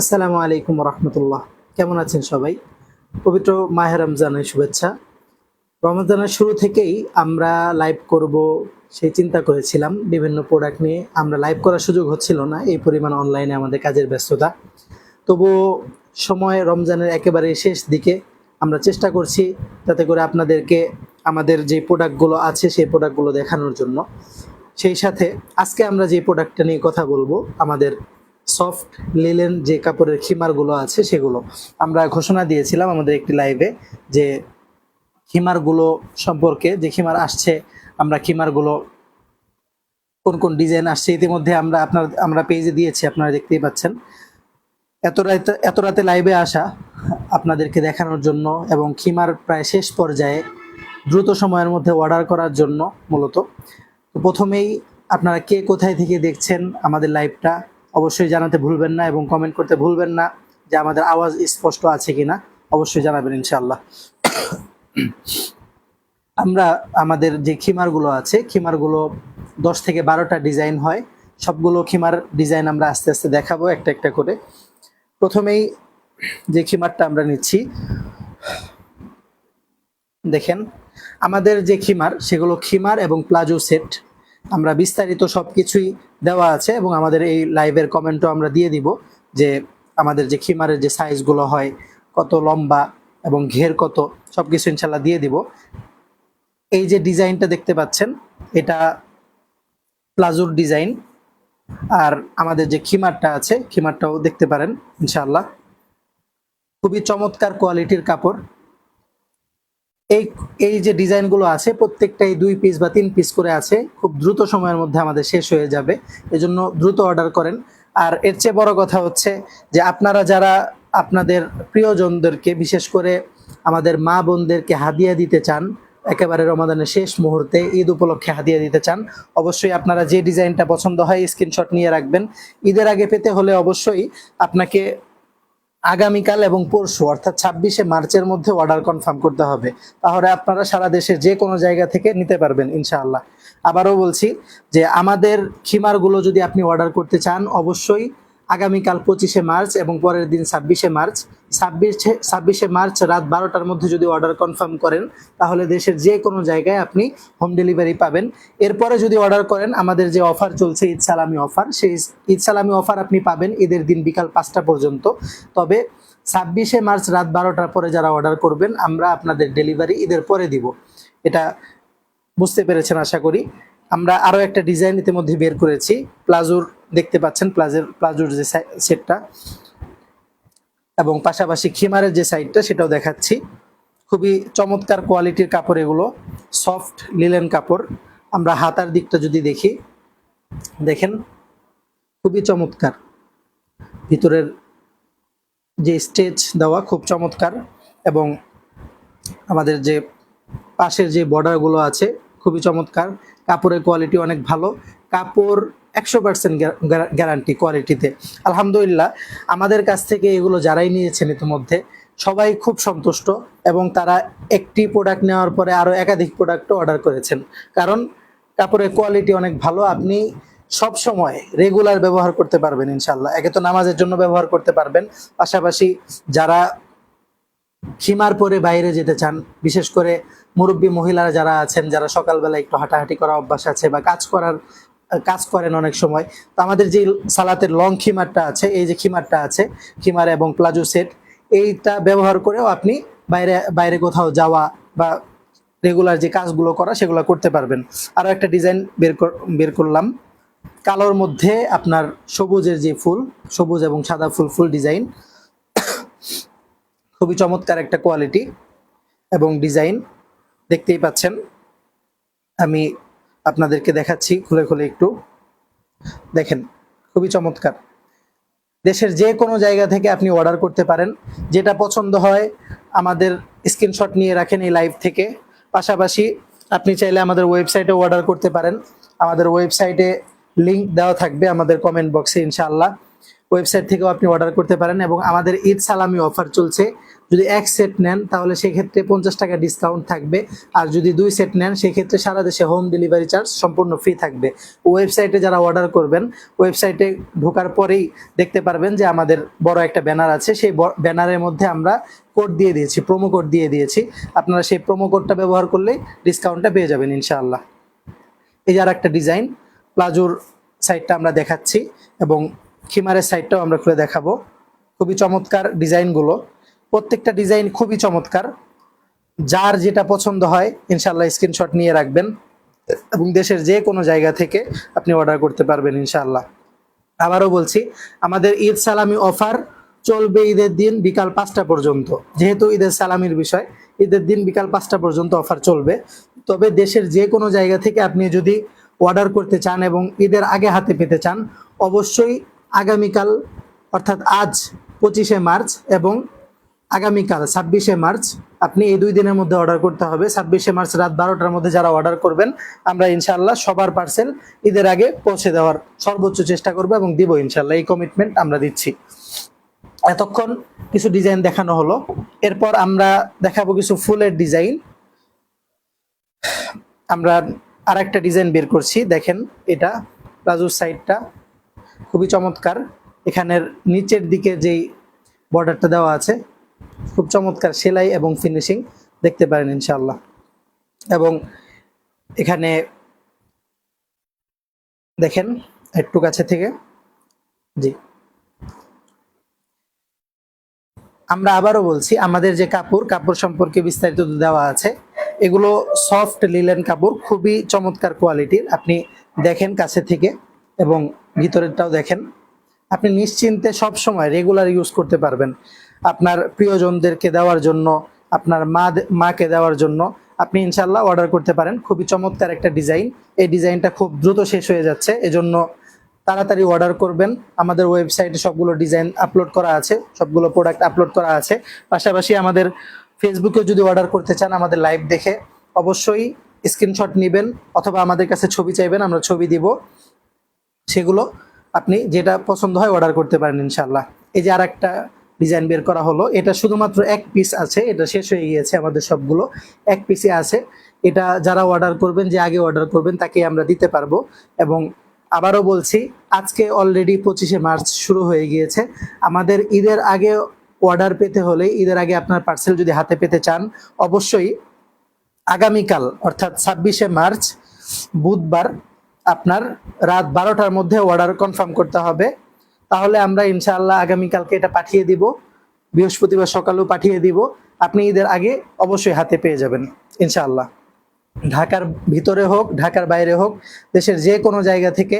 আসসালামু আলাইকুম রহমতুল্লাহ কেমন আছেন সবাই? পবিত্র মাহে রমজানের শুভেচ্ছা। রমজানের শুরু থেকেই আমরা লাইভ করব সেই চিন্তা করেছিলাম। বিভিন্ন প্রোডাক্ট নিয়ে আমরা লাইভ করার সুযোগ হচ্ছিল না। এই পরিমাণ অনলাইনে আমাদের কাজের ব্যস্ততা। তবুও সময় রমজানের একেবারে শেষ দিকে আমরা চেষ্টা করছি যাতে করে আপনাদেরকে আমাদের যে প্রোডাক্টগুলো আছে সেই প্রোডাক্টগুলো দেখানোর জন্য। সেই সাথে আজকে আমরা যে প্রোডাক্টটা নিয়ে কথা বলব, আমাদের সফট লিলেন যে কাপড়ের খিমারগুলো আছে সেগুলো। আমরা ঘোষণা দিয়েছিলাম আমাদের একটি লাইভে যে খিমারগুলো সম্পর্কে যে খিমার আসছে, আমরা খিমারগুলো কোন কোন ডিজাইন আসছে ইতিমধ্যে আমরা আপনার, আমরা পেজে দিয়েছি, আপনারা দেখতেই পাচ্ছেন। এত রাতে এত রাতে লাইভে আসা আপনাদেরকে দেখানোর জন্য এবং খিমার প্রায় শেষ পর্যায়ে দ্রুত সময়ের মধ্যে অর্ডার করার জন্য মূলত। প্রথমেই আপনারা কে কোথায় থেকে দেখছেন আমাদের লাইভটা অবশ্যই জানাতে ভুলবেন না এবং কমেন্ট করতে ভুলবেন না যে আমাদের আওয়াজ স্পষ্ট আছে কিনা, অবশ্যই জানাবেন ইনশাল্লাহ আমরা আমাদের যে খিমারগুলো আছে, খিমারগুলো দশ থেকে বারোটা ডিজাইন হয়। সবগুলো খিমার ডিজাইন আমরা আস্তে আস্তে দেখাবো একটা একটা করে। প্রথমেই যে খিমারটা আমরা নিচ্ছি, দেখেন, আমাদের যে খিমার, সেগুলো খিমার এবং প্লাজো সেট। আমরা বিস্তারিত সব কিছুই দেওয়া আছে এবং আমাদের এই লাইভের কমেন্টও আমরা দিয়ে দিব যে আমাদের যে খিমারের যে সাইজগুলো হয়, কত লম্বা এবং ঘের কত সব কিছু ইনশাল্লাহ দিয়ে দিব। এই যে ডিজাইনটা দেখতে পাচ্ছেন, এটা প্লাজোর ডিজাইন আর আমাদের যে খিমারটা আছে, খিমারটাও দেখতে পারেন ইনশাল্লাহ খুবই চমৎকার কোয়ালিটির কাপড়। এই এই যে ডিজাইনগুলো আছে, প্রত্যেকটাই দুই পিস বা তিন পিস করে আছে, খুব দ্রুত সময়ের মধ্যে আমাদের শেষ হয়ে যাবে। এজন্য দ্রুত অর্ডার করেন। আর এর চেয়ে বড় কথা হচ্ছে যে আপনারা যারা আপনাদের প্রিয়জনদেরকে, বিশেষ করে আমাদের মা বোনদেরকে হাদিয়া দিতে চান, একেবারে রমাদানের শেষ মুহূর্তে, ঈদ উপলক্ষে হাদিয়া দিতে চান, অবশ্যই আপনারা যে ডিজাইনটা পছন্দ হয় স্ক্রিনশট নিয়ে রাখবেন। ঈদের আগে পেতে হলে অবশ্যই আপনাকে আগামীকাল এবং পরশু, অর্থাৎ ছাব্বিশে মার্চের মধ্যে অর্ডার কনফার্ম করতে হবে। তাহলে আপনারা সারা দেশের যে কোনো জায়গা থেকে নিতে পারবেন, ইনশাআল্লাহ। আবারও বলছি যে আমাদের খিমারগুলো যদি আপনি অর্ডার করতে চান, অবশ্যই আগামীকাল পঁচিশে মার্চ এবং পরের দিন ছাব্বিশে মার্চ। ছাব্বিশে ছাব্বিশে মার্চ রাত বারোটার মধ্যে যদি অর্ডার কনফার্ম করেন, তাহলে দেশের যে কোনো জায়গায় আপনি হোম ডেলিভারি পাবেন। এরপরে যদি অর্ডার করেন, আমাদের যে অফার চলছে, ঈদ সালামি অফার, সেই ঈদ সালামি অফার আপনি পাবেন ঈদের দিন বিকাল পাঁচটা পর্যন্ত। তবে ছাব্বিশে মার্চ রাত বারোটার পরে যারা অর্ডার করবেন, আমরা আপনাদের ডেলিভারি ঈদের পরে দিব। এটা বুঝতে পেরেছেন, আশা করি। আমরা আরও একটা ডিজাইন ইতিমধ্যে বের করেছি, প্লাজোর দেখতে পাচ্ছেন প্লাজের, প্লাজোর যে সেটটা। এবং পাশাপাশি খিমারের যে সাইডটা, সেটাও দেখাচ্ছি। খুবই চমৎকার কোয়ালিটির কাপড় এগুলো। সফট লিলেন কাপড়। আমরা হাতার দিকটা যদি দেখি, দেখেন, খুবই চমৎকার। ভিতরের যে স্টেজ দেওয়া খুব চমৎকার। এবং আমাদের যে পাশের যে বর্ডারগুলো আছে, খুবই চমৎকার। কাপড়ের কোয়ালিটি অনেক ভালো। কাপড় একশো পার্সেন্ট গ্যারান্টি কোয়ালিটিতে আলহামদুলিল্লাহ, আমাদের কাছ থেকে এগুলো যারাই নিয়েছেন ইতিমধ্যে, সবাই খুব সন্তুষ্ট এবং তারা একটি প্রোডাক্ট নেওয়ার পরে আরও একাধিক প্রোডাক্টও অর্ডার করেছেন। কারণ কাপড়ের কোয়ালিটি অনেক ভালো, আপনি সব সময় রেগুলার ব্যবহার করতে পারবেন ইনশাল্লাহ একে তো নামাজের জন্য ব্যবহার করতে পারবেন, পাশাপাশি যারা খিমার পরে বাইরে যেতে চান, বিশেষ করে মুরব্বী মহিলারা যারা আছেন, যারা সকালবেলা একটু হাঁটাহাঁটি করা অভ্যাস আছে বা কাজ করার কাজ করেন অনেক সময়। তো আমাদের যে সালাতের লং খিমারটা আছে, এই যে খিমারটা আছে, খিমার এবং প্লাজো সেট, এইটা ব্যবহার করেও আপনি বাইরে বাইরে কোথাও যাওয়া বা রেগুলার যে কাজগুলো করা, সেগুলো করতে পারবেন। আরও একটা ডিজাইন বের বের করলাম। কালোর মধ্যে আপনার সবুজের যে ফুল, সবুজ এবং সাদা ফুল ফুল ডিজাইন খুবই চমৎকার একটা কোয়ালিটি এবং ডিজাইন দেখতেই পাচ্ছেন, আমি আপনাদেরকে দেখাচ্ছি, খুলে খুলে একটু। দেখেন, খুবই চমৎকার। দেশের যে কোনো জায়গা থেকে আপনি অর্ডার করতে পারেন। যেটা পছন্দ হয়, আমাদের স্ক্রিনশট নিয়ে রাখেন এই লাইভ থেকে। পাশাপাশি আপনি চাইলে আমাদের ওয়েবসাইটে অর্ডার করতে পারেন। আমাদের ওয়েবসাইটে লিংক দেওয়া থাকবে আমাদের কমেন্ট বক্সে ইনশাআল্লাহ। ওয়েবসাইট থেকেও আপনি অর্ডার করতে পারেন এবং আমাদের ঈদ সালামি অফার চলছে। যদি এক সেট নেন, তাহলে সেক্ষেত্রে পঞ্চাশ টাকা ডিসকাউন্ট থাকবে। আর যদি দুই সেট নেন, সেক্ষেত্রে সারা দেশে হোম ডেলিভারি চার্জ সম্পূর্ণ ফ্রি থাকবে। ওয়েবসাইটে যারা অর্ডার করবেন ওয়েবসাইটে ঢোকার পরেই দেখতে পারবেন যে আমাদের বড় একটা ব্যানার আছে। সেই ব্যানারের মধ্যে আমরা কোড দিয়ে দিয়েছি প্রোমো কোড দিয়ে দিয়েছি। আপনারা সেই প্রোমো কোডটা ব্যবহার করলেই ডিসকাউন্টটা পেয়ে যাবেন ইনশাআল্লাহ। এই আর একটা ডিজাইন প্লাজোর সাইডটা আমরা দেখাচ্ছি এবং খিমারের সাইডটাও আমরা খুলে দেখাবো। খুবই চমৎকার ডিজাইনগুলো প্রত্যেকটা ডিজাইন খুবই চমৎকার। যার যেটা পছন্দ হয় ইনশাল্লাহ স্ক্রিনশট নিয়ে রাখবেন এবং দেশের যে কোনো জায়গা থেকে আপনি অর্ডার করতে পারবেন ইনশাল্লাহ আবারও বলছি, আমাদের ঈদ সালামি অফার চলবে ঈদের দিন বিকাল পাঁচটা পর্যন্ত। যেহেতু ঈদের সালামির বিষয়, ঈদের দিন বিকাল পাঁচটা পর্যন্ত অফার চলবে। তবে দেশের যে কোনো জায়গা থেকে আপনি যদি অর্ডার করতে চান এবং ঈদের আগে হাতে পেতে চান, অবশ্যই আগামীকাল, অর্থাৎ আজ পঁচিশে মার্চ এবং আগামীকাল ছাব্বিশে মার্চ, আপনি এই দুই দিনের মধ্যে অর্ডার করতে হবে। ছাব্বিশে মার্চ রাত বারোটার মধ্যে যারা অর্ডার করবেন, আমরা ইনশাল্লাহ সবার পার্সেল ঈদের আগে পৌঁছে দেওয়ার সর্বোচ্চ চেষ্টা করব এবং দিব ইনশাল্লাহ এই কমিটমেন্ট আমরা দিচ্ছি। এতক্ষণ কিছু ডিজাইন দেখানো হলো। এরপর আমরা দেখাবো কিছু ফুলের ডিজাইন আমরা আর একটা ডিজাইন বের করছি। দেখেন এটা প্লাজোর সাইডটা খুবই চমৎকার। এখানের নিচের দিকে যেই বর্ডারটা দেওয়া আছে খুব চমৎকার সেলাই এবং ফিনিশিং দেখতে পারেন ইনশাল্লাহ এবং এখানে দেখেন একটু কাছে থেকে। জি। আমরা আবারও বলছি, আমাদের যে কাপড় কাপড় সম্পর্কে বিস্তারিত দেওয়া আছে। এগুলো সফট লিলেন কাপড়, খুবই চমৎকার কোয়ালিটির আপনি দেখেন কাছে থেকে এবং ভিতরেরটাও দেখেন। আপনি নিশ্চিন্তে সব সময় রেগুলার ইউজ করতে পারবেন। আপনার প্রিয়জনদেরকে দেওয়ার জন্য, আপনার মা মাকে দেওয়ার জন্য আপনি ইনশাল্লাহ অর্ডার করতে পারেন। খুবই চমৎকার একটা ডিজাইন এই ডিজাইনটা খুব দ্রুত শেষ হয়ে যাচ্ছে। এজন্য তাড়াতাড়ি অর্ডার করবেন। আমাদের ওয়েবসাইটে সবগুলো ডিজাইন আপলোড করা আছে, সবগুলো প্রোডাক্ট আপলোড করা আছে। পাশাপাশি আমাদের ফেসবুকে যদি অর্ডার করতে চান আমাদের লাইভ দেখে, অবশ্যই স্ক্রিনশট নেবেন অথবা আমাদের কাছে ছবি চাইবেন, আমরা ছবি দিব। সেগুলো আপনি যেটা পছন্দ হয় অর্ডার করতে পারেন ইনশাল্লাহ এই যে আর একটা ডিজাইন বের করা হলো। এটা শুধুমাত্র এক পিস আছে, এটা শেষ হয়ে গিয়েছে আমাদের সবগুলো। এক পিসে আছে। এটা যারা অর্ডার করবেন, যে আগে অর্ডার করবেন, তাকে আমরা দিতে পারব। এবং আবারও বলছি, আজকে অলরেডি পঁচিশে মার্চ শুরু হয়ে গিয়েছে। আমাদের ঈদের আগে অর্ডার পেতে হলে, ঈদের আগে আপনার পার্সেল যদি হাতে পেতে চান, অবশ্যই আগামীকাল, অর্থাৎ ছাব্বিশে মার্চ, বুধবার আপনার রাত বারোটার মধ্যে অর্ডার কনফার্ম করতে হবে। তাহলে আমরা ইনশাআল্লাহ আগামীকালকে এটা পাঠিয়ে দিব। বৃহস্পতিবার সকালেও পাঠিয়ে দিব। আপনি ঈদের আগে অবশ্যই হাতে পেয়ে যাবেন, ইনশাআল্লাহ। ঢাকার ভিতরে হোক, ঢাকার বাইরে হোক, দেশের যে কোনো জায়গা থেকে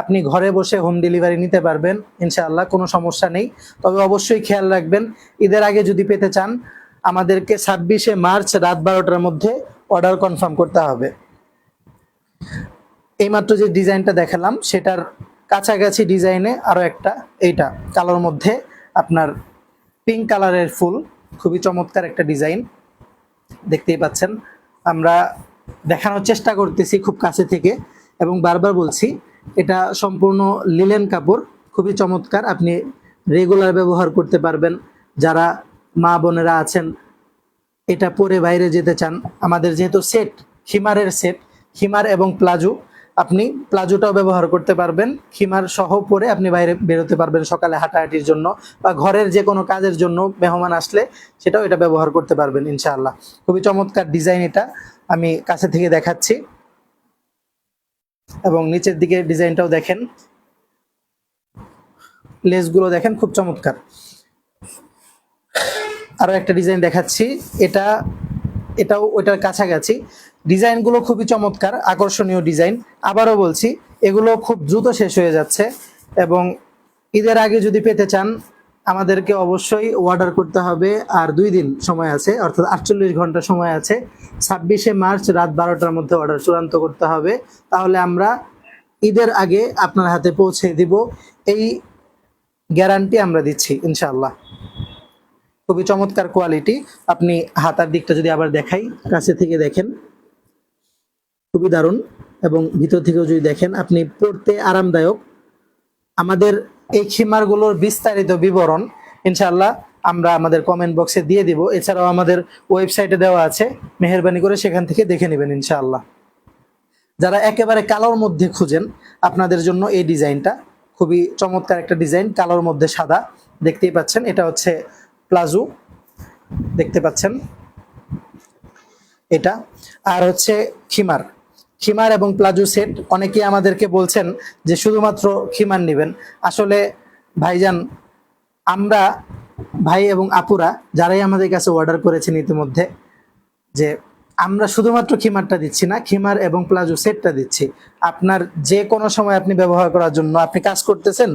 আপনি ঘরে বসে হোম ডেলিভারি নিতে পারবেন, ইনশাআল্লাহ, কোনো সমস্যা নেই। তবে অবশ্যই খেয়াল রাখবেন, ঈদের আগে যদি পেতে চান, আমাদেরকে ছাব্বিশে মার্চ রাত বারোটার মধ্যে অর্ডার কনফার্ম করতে হবে। এইমাত্র যে ডিজাইনটা দেখালাম, সেটার কাছাকাছি ডিজাইনে আরও একটা এইটা কালোর মধ্যে আপনার পিঙ্ক কালারের ফুল, খুবই চমৎকার একটা ডিজাইন। দেখতেই পাচ্ছেন, আমরা দেখানোর চেষ্টা করতেছি খুব কাছে থেকে এবং বারবার বলছি, এটা সম্পূর্ণ লিলেন কাপড়, খুবই চমৎকার, আপনি রেগুলার ব্যবহার করতে পারবেন। যারা মা বোনেরা আছেন, এটা পরে বাইরে যেতে চান, আমাদের যেহেতু সেট খিমারের সেট খিমার এবং প্লাজো আপনি প্লাজোটাও ব্যবহার করতে পারবেন, খিমার সহ পরে আপনি বাইরে বেরোতে পারবেন সকালে হাঁটাহাঁটির জন্য বা ঘরের যে কোনো কাজের জন্য মেহমান আসলে সেটাও এটা ব্যবহার করতে পারবেন ইনশাআল্লাহ। খুবই চমৎকার ডিজাইন এটা, আমি কাছে থেকে দেখাচ্ছি। এবং নিচের দিকে ডিজাইনটাও দেখেন। লেসগুলো দেখেন, খুব চমৎকার। আরও একটা ডিজাইন দেখাচ্ছি, এটা, এটাও ওইটার কাছাকাছি। ডিজাইনগুলো খুবই চমৎকার, আকর্ষণীয় ডিজাইন। আবারও বলছি, এগুলো খুব দ্রুত শেষ হয়ে যাচ্ছে এবং ঈদের আগে যদি পেতে চান, আমাদেরকে অবশ্যই অর্ডার করতে হবে। আর দুই দিন সময় আছে, অর্থাৎ আটচল্লিশ ঘণ্টা সময় আছে। ছাব্বিশে মার্চ রাত বারোটার মধ্যে অর্ডার চূড়ান্ত করতে হবে। তাহলে আমরা ঈদের আগে আপনার হাতে পৌঁছে দিব। এই গ্যারান্টি আমরা দিচ্ছি, ইনশাআল্লাহ। খুবই চমৎকার কোয়ালিটি আপনি হাতার দিকটা যদি আবার দেখাই, কাছে থেকে দেখেন। খুবই দারুণ এবং ভিতর থেকেও যদি দেখেন, আপনি পড়তে আরামদায়ক। আমাদের এই খিমারগুলোর বিস্তারিত বিবরণ ইনশাল্লাহ আমরা আমাদের কমেন্ট বক্সে দিয়ে দিব। এছাড়াও আমাদের ওয়েবসাইটে দেওয়া আছে। মেহরবানি করে সেখান থেকে দেখে নেবেন ইনশাআল্লাহ। যারা একেবারে কালোর মধ্যে খুঁজেন, আপনাদের জন্য এই ডিজাইনটা খুবই চমৎকার একটা ডিজাইন, কালোর মধ্যে সাদা। দেখতেই পাচ্ছেন, এটা হচ্ছে প্লাজো। দেখতে পাচ্ছেন, এটা। আর হচ্ছে খিমার খিমার এবং প্লাজো সেট। অনেকেই আমাদেরকে বলছেন যে শুধুমাত্র খিমার নেবেন। আসলে ভাইজান, আমরা ভাই এবং আপুরা যারাই আমাদের কাছে অর্ডার করেছেন ইতিমধ্যে, যে আমরা শুধুমাত্র খিমারটা দিচ্ছি না, খিমার এবং প্লাজো সেটটা দিচ্ছি। আপনার যে কোনো সময় আপনি ব্যবহার করার জন্য আপনি কাজ করতেছেন,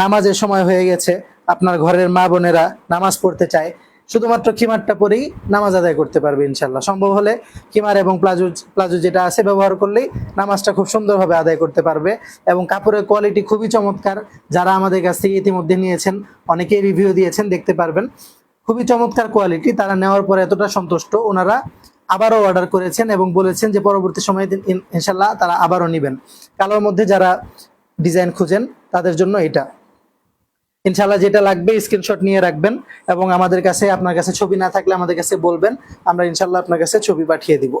নামাজের সময় হয়ে গেছে, আপনার ঘরের মা বোনেরা নামাজ পড়তে চায় শুধুমাত্র খিমারটা পরেই নামাজ আদায় করতে পারবে ইনশাল্লাহ সম্ভব হলে খিমার এবং প্লাজো প্লাজো যেটা আছে ব্যবহার করলেই নামাজটা খুব সুন্দরভাবে আদায় করতে পারবে এবং কাপড়ের কোয়ালিটি খুবই চমৎকার। যারা আমাদের কাছ থেকে ইতিমধ্যে নিয়েছেন, অনেকেই রিভিউ দিয়েছেন, দেখতে পারবেন। খুবই চমৎকার কোয়ালিটি তারা নেওয়ার পরে এতটা সন্তুষ্ট। ওনারা আবারও অর্ডার করেছেন এবং বলেছেন যে পরবর্তী সময়ে ইনশাল্লাহ তারা আবারও নেবেন। কালোর মধ্যে যারা ডিজাইন খুঁজেন, তাদের জন্য এটা। ইনশাল্লাহ যেটা লাগবে স্ক্রিনশট নিয়ে রাখবেন এবং আমাদের কাছে, আপনার কাছে ছবি না থাকলে আমাদের কাছে বলবেন, আমরা ইনশাল্লাহ আপনার কাছে ছবি পাঠিয়ে দিব।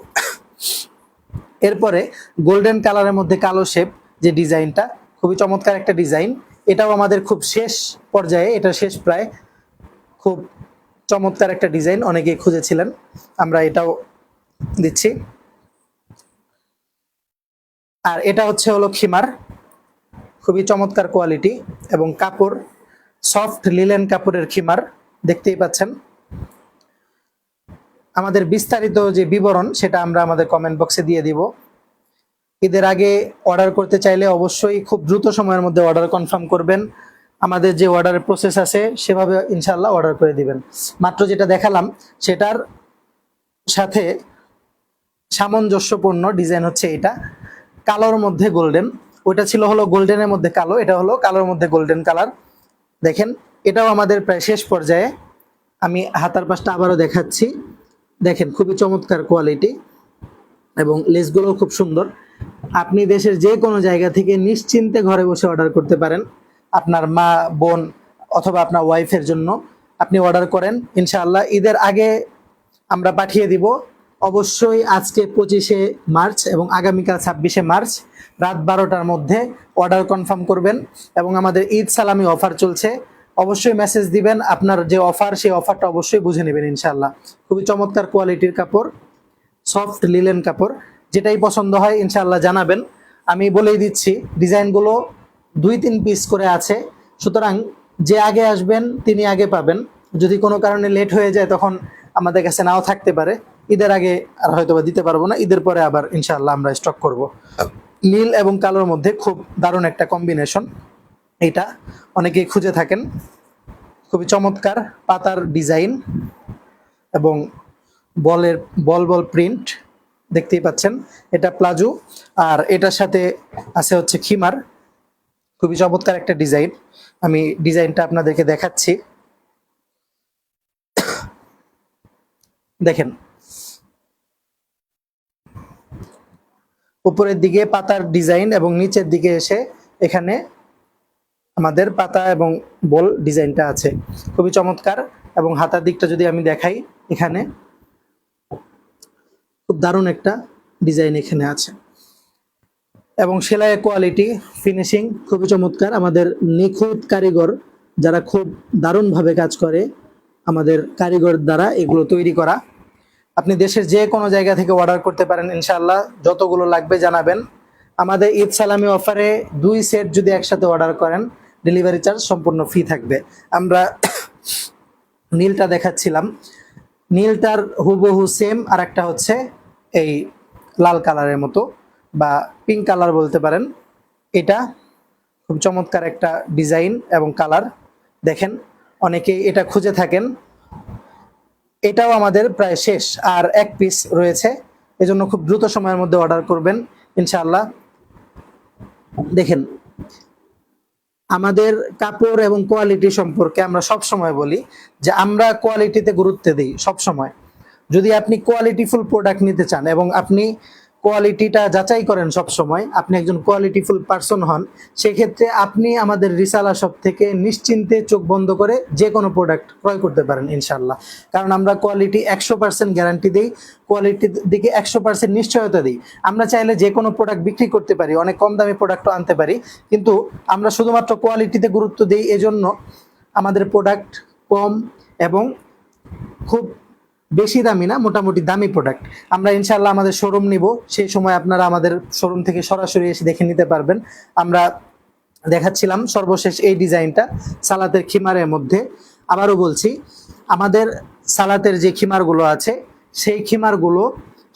এরপরে গোল্ডেন কালারের মধ্যে কালো শেপ যে ডিজাইনটা, খুবই চমৎকার একটা ডিজাইন। এটাও আমাদের খুব শেষ পর্যায়ে, এটা শেষ প্রায়। খুব চমৎকার একটা ডিজাইন অনেকেই খুঁজেছিলেন, আমরা এটাও দিচ্ছি। আর এটা হচ্ছে হলো খিমার, খুবই চমৎকার কোয়ালিটি এবং কাপড়। সফট লিলেন কাপড়ের খিমার, দেখতেই পাচ্ছেন। আমাদের বিস্তারিত যে বিবরণ, সেটা আমরা আমাদের কমেন্ট বক্সে দিয়ে দিব। ঈদের আগে অর্ডার করতে চাইলে অবশ্যই খুব দ্রুত সময়ের মধ্যে অর্ডার কনফার্ম করবেন। আমাদের যে অর্ডারের প্রসেস আছে, সেভাবে ইনশাল্লাহ অর্ডার করে দিবেন। মাত্র যেটা দেখালাম, সেটার সাথে সামঞ্জস্যপূর্ণ ডিজাইন হচ্ছে এটা। কালোর মধ্যে গোল্ডেন ওইটা ছিল হলো গোল্ডেনের মধ্যে কালো, এটা হলো কালোর মধ্যে গোল্ডেন কালার দেখেন, এটাও আমাদের প্রায় শেষ পর্যায়ে। আমি হাতার পাশটা আবারও দেখাচ্ছি। দেখেন, খুবই চমৎকার কোয়ালিটি এবং লেসগুলো খুব সুন্দর। আপনি দেশের যে কোনো জায়গা থেকে নিশ্চিন্তে ঘরে বসে অর্ডার করতে পারেন। আপনার মা, বোন অথবা আপনার ওয়াইফের জন্য আপনি অর্ডার করেন। ইনশাআল্লাহ ঈদের আগে আমরা পাঠিয়ে দিব। অবশ্যই আজকে পঁচিশে মার্চ এবং আগামীকাল ছাব্বিশে মার্চ রাত বারোটার মধ্যে অর্ডার কনফার্ম করবেন এবং আমাদের ঈদ সালামি অফার চলছে। অবশ্যই মেসেজ দিবেন, আপনার যে অফার, সেই অফারটা অবশ্যই বুঝে নেবেন ইনশাল্লাহ খুবই চমৎকার কোয়ালিটির কাপড়, সফট লিলেন কাপড়, যেটাই পছন্দ হয় ইনশাল্লাহ জানাবেন। আমি বলেই দিচ্ছি, ডিজাইনগুলো দুই তিন পিস করে আছে। সুতরাং যে আগে আসবেন, তিনি আগে পাবেন। যদি কোনো কারণে লেট হয়ে যায়, তখন আমাদের কাছে নাও থাকতে পারে। ঈদের আগে আর হয়তো বা দিতে পারব না। ঈদের পরে আবার ইনশাআল্লাহ আমরা স্টক করব। নীল এবং কালোর মধ্যে খুব দারুণ একটা কম্বিনেশন এটা অনেকেই খুঁজে থাকেন। খুবই চমৎকার পাতার ডিজাইন এবং বলের বল বল প্রিন্ট দেখতেই পাচ্ছেন। এটা প্লাজো আর এটার সাথে আছে হচ্ছে খিমার। খুবই চমৎকার একটা ডিজাইন আমি ডিজাইনটা আপনাদেরকে দেখাচ্ছি। দেখেন উপরের দিকে পাতার ডিজাইন এবং নিচের দিকে এসে এখানে আমাদের পাতা এবং বল ডিজাইনটা আছে। খুবই চমৎকার এবং হাতার দিকটা যদি আমি দেখাই, এখানে খুব দারুণ একটা ডিজাইন এখানে আছে। এবং সেলাইয়ের কোয়ালিটি, ফিনিশিং খুবই চমৎকার। আমাদের নিখুঁত কারিগর যারা খুব দারুণভাবে কাজ করে, আমাদের কারিগর দ্বারা এগুলো তৈরি করা আপনি দেশের যে কোনো জায়গা থেকে অর্ডার করতে পারেন ইনশাল্লাহ যতগুলো লাগবে জানাবেন। আমাদের ঈদ সালামি অফারে দুই সেট যদি একসাথে অর্ডার করেন ডেলিভারি চার্জ সম্পূর্ণ ফ্রি থাকবে। আমরা নীলটা দেখাচ্ছিলাম। নীলটার হুবহু সেম আর একটা হচ্ছে এই লাল কালারের মতো বা পিঙ্ক কালার বলতে পারেন। এটা খুব চমৎকার একটা ডিজাইন এবং কালার দেখেন, অনেকেই এটা খুঁজে থাকেন। এটাও আমাদের প্রায় শেষ, আর এক পিস রয়েছে। এজন্য খুব দ্রুত সময়ের মধ্যে অর্ডার করবেন, ইনশাআল্লাহ। দেখেন, আমাদের কাপড় এবং কোয়ালিটি সম্পর্কে আমরা সব সময় বলি যে আমরা কোয়ালিটিতে গুরুত্ব দিই সব সময়। যদি আপনি কোয়ালিটিফুল প্রোডাক্ট নিতে চান এবং আপনি কোয়ালিটিটা যাচাই করেন সব সময় আপনি একজন কোয়ালিটিফুল পারসন হন। সেক্ষেত্রে আপনি আমাদের রিসালা শপ থেকে নিশ্চিন্তে চোখ বন্ধ করে যে কোনো প্রোডাক্ট ক্রয় করতে পারেন ইনশাল্লাহ কারণ আমরা কোয়ালিটি একশো পার্সেন্ট গ্যারান্টি দিই কোয়ালিটির দিকে একশো পার্সেন্ট নিশ্চয়তা দিই। আমরা চাইলে যে কোনো প্রোডাক্ট বিক্রি করতে পারি, অনেক কম দামি প্রোডাক্টও আনতে পারি। কিন্তু আমরা শুধুমাত্র কোয়ালিটিতে গুরুত্ব দিই এজন্য আমাদের প্রোডাক্ট কম এবং খুব বেশি দামি না, মোটামুটি দামি প্রোডাক্ট আমরা ইনশাল্লাহ আমাদের শোরুম নিব। সেই সময় আপনারা আমাদের শোরুম থেকে সরাসরি এসে দেখে নিতে পারবেন। আমরা দেখাচ্ছিলাম সর্বশেষ এই ডিজাইনটা সালাতের খিমারের মধ্যে। আবারও বলছি, আমাদের সালাতের যে খিমারগুলো আছে, সেই খিমারগুলো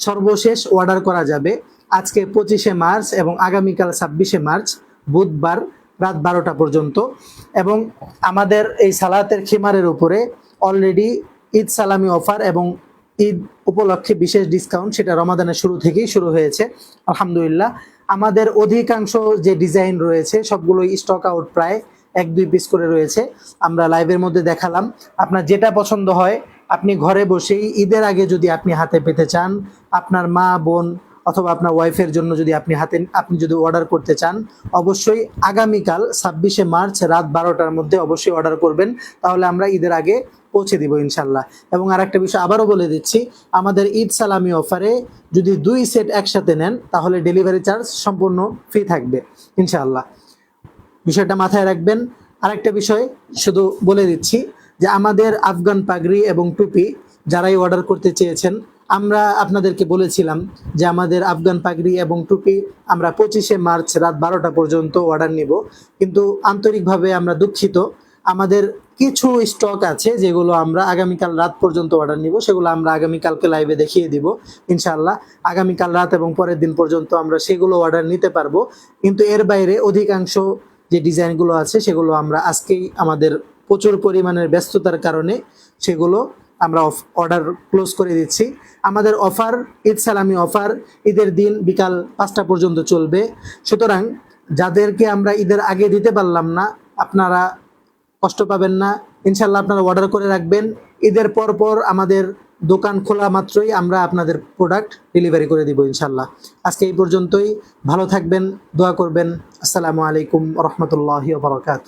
সর্বশেষ অর্ডার করা যাবে আজকে পঁচিশে মার্চ এবং আগামীকাল ছাব্বিশে মার্চ, বুধবার রাত বারোটা পর্যন্ত। এবং আমাদের এই সালাতের খিমারের উপরে অলরেডি ঈদ সালামি অফার এবং ঈদ উপলক্ষে বিশেষ ডিসকাউন্ট সেটা রমাদানের শুরু থেকেই শুরু হয়েছে। আলহামদুলিল্লাহ, আমাদের অধিকাংশ যে ডিজাইন রয়েছে, সবগুলোই স্টক আউট প্রায় এক দুই পিস করে রয়েছে। আমরা লাইভের মধ্যে দেখালাম। আপনার যেটা পছন্দ হয়, আপনি ঘরে বসেই ঈদের আগে যদি আপনি হাতে পেতে চান, আপনার মা, বোন অথবা আপনার ওয়াইফের জন্য যদি আপনি হাতে, আপনি যদি অর্ডার করতে চান, অবশ্যই আগামীকাল ছাব্বিশে মার্চ রাত বারোটার মধ্যে অবশ্যই অর্ডার করবেন। তাহলে আমরা ঈদের আগে পৌঁছে দিব ইনশাল্লাহ। এবং আরেকটা বিষয় আবারও বলে দিচ্ছি, আমাদের ঈদ সালামি অফারে যদি দুই সেট একসাথে নেন, তাহলে ডেলিভারি চার্জ সম্পূর্ণ ফ্রি থাকবে ইনশাআল্লাহ বিষয়টা মাথায় রাখবেন। আরেকটা বিষয় শুধু বলে দিচ্ছি যে আমাদের আফগান পাগড়ি এবং টুপি যারাই অর্ডার করতে চেয়েছেন, আমরা আপনাদেরকে বলেছিলাম যে আমাদের আফগান পাগড়ি এবং টুপি আমরা পঁচিশে মার্চ রাত বারোটা পর্যন্ত অর্ডার নিব। কিন্তু আন্তরিকভাবে আমরা দুঃখিত। আমাদের কিছু স্টক আছে যেগুলো আমরা আগামীকাল রাত পর্যন্ত অর্ডার নিব, সেগুলো আমরা আগামীকালকে লাইভে দেখিয়ে দিব ইনশাল্লাহ আগামীকাল রাত এবং পরের দিন পর্যন্ত আমরা সেগুলো অর্ডার নিতে পারব। কিন্তু এর বাইরে অধিকাংশ যে ডিজাইনগুলো আছে, সেগুলো আমরা আজকেই আমাদের প্রচুর পরিমাণের ব্যস্ততার কারণে সেগুলো আমরা অর্ডার ক্লোজ করে দিচ্ছি। আমাদের অফার ঈদ সালামি অফার ঈদের দিন বিকাল পাঁচটা পর্যন্ত চলবে। সুতরাং যাদেরকে আমরা ঈদের আগে দিতে পারলাম না, আপনারা কষ্ট পাবেন না। ইনশাল্লাহ আপনারা অর্ডার করে রাখবেন। ঈদের পর পর আমাদের দোকান খোলা মাত্রই আমরা আপনাদের প্রোডাক্ট ডেলিভারি করে দিব ইনশাল্লাহ আজকে এই পর্যন্তই। ভালো থাকবেন, দোয়া করবেন। আসসালামু আলাইকুম রহমতুল্লাহ বারকাত